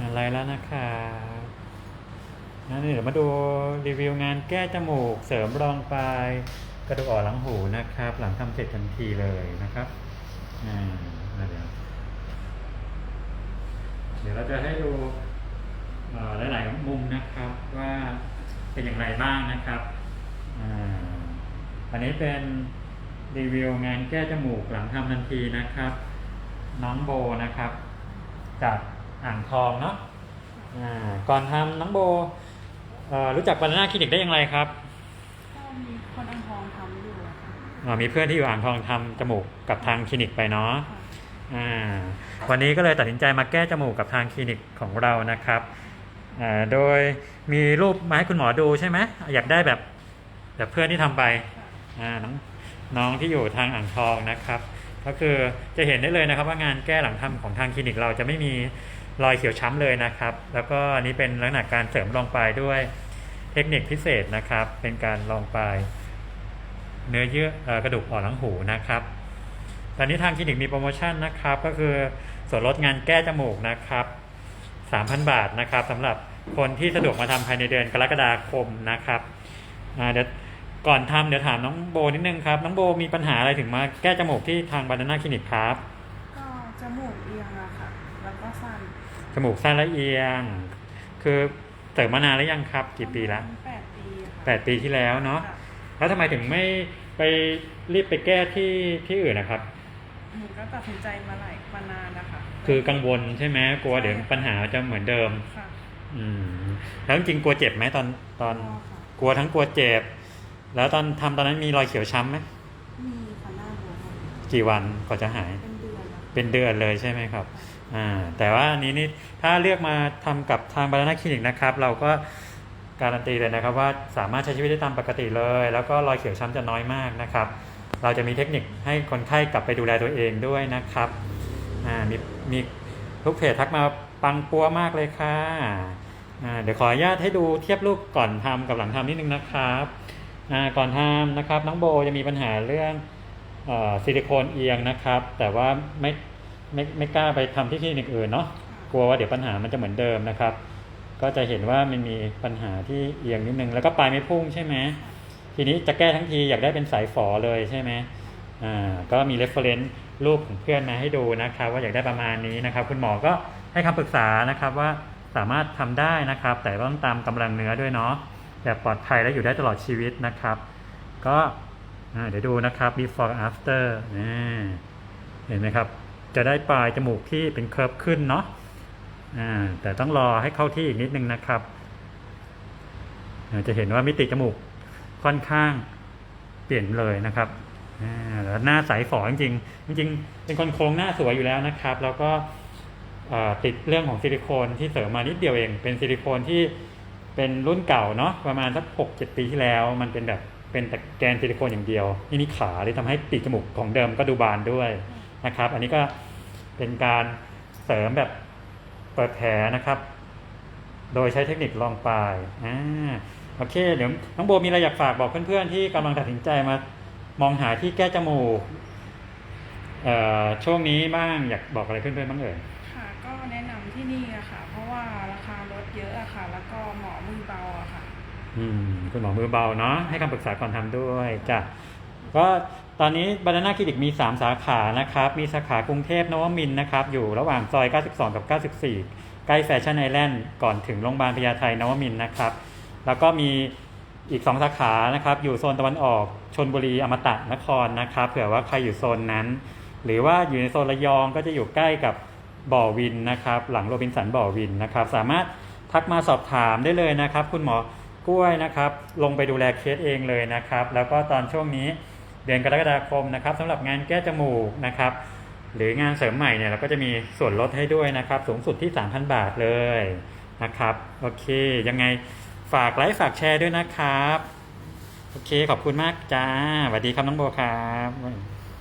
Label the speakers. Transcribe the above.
Speaker 1: อะไรแล้วนะครับนั่นเดี๋ยวมาดูรีวิวงานแก้จมูก เสริมรองปลายกระดูกอ่อนหลังหูนะครับ หลังทำเสร็จทันทีเลยนะครับอ่าเดี๋ยวเดี๋ยวเราจะให้ดูหลาย ๆ มุมนะครับว่าเป็นอย่างไรบ้างนะครับอ่าอันนี้เป็นรีวิวงานแก้จมูกหลังทำทันทีนะครับ น้องโบนะครับจาก อ่างทองเนาะอ่าก่อนทำน้องโบเอ่อรู้จักบานาน่าคลินิกได้อย่างไรครับ
Speaker 2: ก็มีคนอ่างทองทำอยู่อะค่ะ
Speaker 1: อ่ามีเพื่อนที่อยู่อ่างทองทำจมูกกับทางคลินิกไปเนาะ
Speaker 2: ค่ะ
Speaker 1: อ่าวันนี้ก็เลยตัดสินใจมาแก้จมูกกับทางคลินิกของเรานะครับอ่าโดยมีรูปมาให้คุณหมอดูใช่ไหมอยากได้แบบแบบเพื่อนที่ทำไปอ่าน้องน้องที่อยู่ทางอ่างทองนะครับ ก็คือจะเห็นได้เลยนะครับว่างานแก้หลังทำของทางคลินิกเราจะไม่มี รอยเขียวช้ำเลยนะครับ แล้วก็อันนี้เป็นลักษณะการเสริมรองปลายด้วยเทคนิคพิเศษนะครับ เป็นการรองปลายเนื้อเยื่อกระดูกอ่อนหลังหูนะครับ ตอนนี้ทางคลินิกมีโปรโมชั่นนะครับ ก็คือส่วนลดงานแก้จมูกนะครับ 3,000 บาทนะครับสำหรับคนที่สะดวกมาทำภายในเดือนกรกฎาคมนะครับเดี๋ยวก่อนทำเดี๋ยวถามน้องโบนิดนึงครับน้องโบมีปัญหาอะไรถึงมาแก้จมูกที่ทางบานาน่าคลินิกครับ
Speaker 2: ก็จมูกเอียงอะค่ะ แล้วก็สั้น
Speaker 1: จมูกสั้นและเอียง คือเสริมมานานแล้วยังครับ กี่ปีแล้ว
Speaker 2: แปดปีอะค่ะ
Speaker 1: แปดปีที่แล้วเนาะ
Speaker 2: ค่ะ
Speaker 1: แล้วทำไมถึงไม่ไปรีบไปแก้ที่ที่อื่นนะครับ
Speaker 2: หนูก็ตัดสินใจมาหลายมานานนะคะ
Speaker 1: คือกังวลใช่ไหมกลัว
Speaker 2: ใช่
Speaker 1: เดี๋ยวปัญหาจะเหมือนเดิม
Speaker 2: ค่ะ
Speaker 1: อืมแล้วจริงๆกลัวเจ็บไหมตอนตอน
Speaker 2: ก็ค่ะ
Speaker 1: กลัวทั้งกลัวเจ็บ แล้วตอนทำตอนนั้นมีรอยเขียวช้ำไหม
Speaker 2: มีค่ะหน้าบวมค่ะ
Speaker 1: กี่วันก่อนจะหาย
Speaker 2: เป็นเดือนแล้ว
Speaker 1: เป็นเดือนเลยใช่ไหมครับ อ่าแต่ว่าอันนี้นี่ถ้าเลือกมาทำกับทางบานานาคลินิกนะครับ เราก็การันตีเลยนะครับว่าสามารถใช้ชีวิตได้ตามปกติเลย แล้วก็รอยเขียวช้ำจะน้อยมากนะครับ เราจะมีเทคนิคให้คนไข้กลับไปดูแลตัวเองด้วยนะครับอ่ามีมีทุกเพจทักมาปังปัวมากเลยค่ะอ่าเดี๋ยวขออนุญาตให้ดูเทียบรูปก่อนทำกับหลังทำนิดนึงนะครับอ่าก่อนทำนะครับน้องโบจะมีปัญหาเรื่องอซิลิโคนเอียงนะครับ แต่ว่าไม่ ไม่ไม่กล้าไปทำที่คลินิกอื่นเนาะกลัวว่าเดี๋ยวปัญหามันจะเหมือนเดิมนะครับ ก็จะเห็นว่ามันมีปัญหาที่เอียงนิดนึงแล้วก็ปลายไม่พุ่งใช่ไหมทีนี้จะแก้ทั้งทีอยากได้เป็นสายฝอเลยใช่ไหมอ่าก็มี reference รูปของเพื่อนมาให้ดูนะครับ ว่าอยากได้ประมาณนี้นะครับ คุณหมอก็ให้คำปรึกษานะครับว่าสามารถทำได้นะครับ แต่ต้องตามกำลังเนื้อด้วยเนาะแบบปลอดภัยและอยู่ได้ตลอดชีวิตนะครับ ก็อ่าเดี๋ยวดูนะครับ before after นี่เห็นไหมครับ จะได้ปลายจมูกที่เป็นเคิร์ฟขึ้นเนาะแต่ต้องรอให้เข้าที่อีกนิดนึงนะครับ จะเห็นว่ามิติจมูกค่อนข้างเปลี่ยนเลยนะครับแล้วหน้าใสฝอจริงจริงเป็นคนโครงหน้าสวยอยู่แล้วนะครับ แล้วก็ติดเรื่องของซิลิโคนที่เสริมมานิดเดียวเอง เป็นซิลิโคนที่เป็นรุ่นเก่าเนาะประมาณสักหกเจ็ดปีที่แล้ว มันเป็นแบบเป็นแต่แกนซิลิโคนอย่างเดียว นี่นี่ขาเลยทำให้ปีกจมูกของเดิมก็ดูบานด้วยนะครับ อันนี้ก็ เป็นการเสริมแบบเปิดแผลนะครับ โดยใช้เทคนิคลองปลายอ่าโอเค เดี๋ยวน้องโบมีอะไรอยากฝากบอกเพื่อนๆที่กำลังตัดสินใจมามองหาที่แก้จมูกเอ่อช่วงนี้บ้างอยากบอกอะไรเพื่อนๆบ้างเอ่ย
Speaker 2: ค่ะก็แนะนำที่นี่อะค่ะ เพราะว่าราคาลดเยอะอะค่ะ แล้วก็หมอมือเบาอะค่ะ
Speaker 1: อืมคุณหมอมือเบาเนาะให้คำปรึกษาก่อนทำด้วยจ้ะก็ ตอนนี้บานาน่าคลินิกมี 3 สาขานะครับ มีสาขากรุงเทพนวมินนะครับ อยู่ระหว่างซอย 92 กับ 94 ใกล้แฟชั่นไอแลนด์ก่อนถึงโรงพยาบาลพญาไทนวมินนะครับ แล้วก็มีอีก 2 สาขานะครับ อยู่โซนตะวันออกชนบุรีอมตะนครนะครับ เผื่อว่าใครอยู่โซนนั้น หรือว่าอยู่ในโซนระยองก็จะอยู่ใกล้กับบ่อวินนะครับ หลังโรบินสันบ่อวินนะครับ สามารถทักมาสอบถามได้เลยนะครับ คุณหมอกล้วยนะครับ ลงไปดูแลเคสเองเลยนะครับ แล้วก็ตอนช่วงนี้ เดือนกรกฎาคมนะครับสำหรับงานแก้จมูกนะครับ หรืองานเสริมใหม่เนี่ยเราก็จะมีส่วนลดให้ด้วยนะครับ สูงสุดที่ 3,000 บาทเลยนะครับ โอเค ยังไงฝากไลค์ฝากแชร์ด้วยนะครับ โอเคขอบคุณมากจ้าสวัสดีครับน้องโบครับ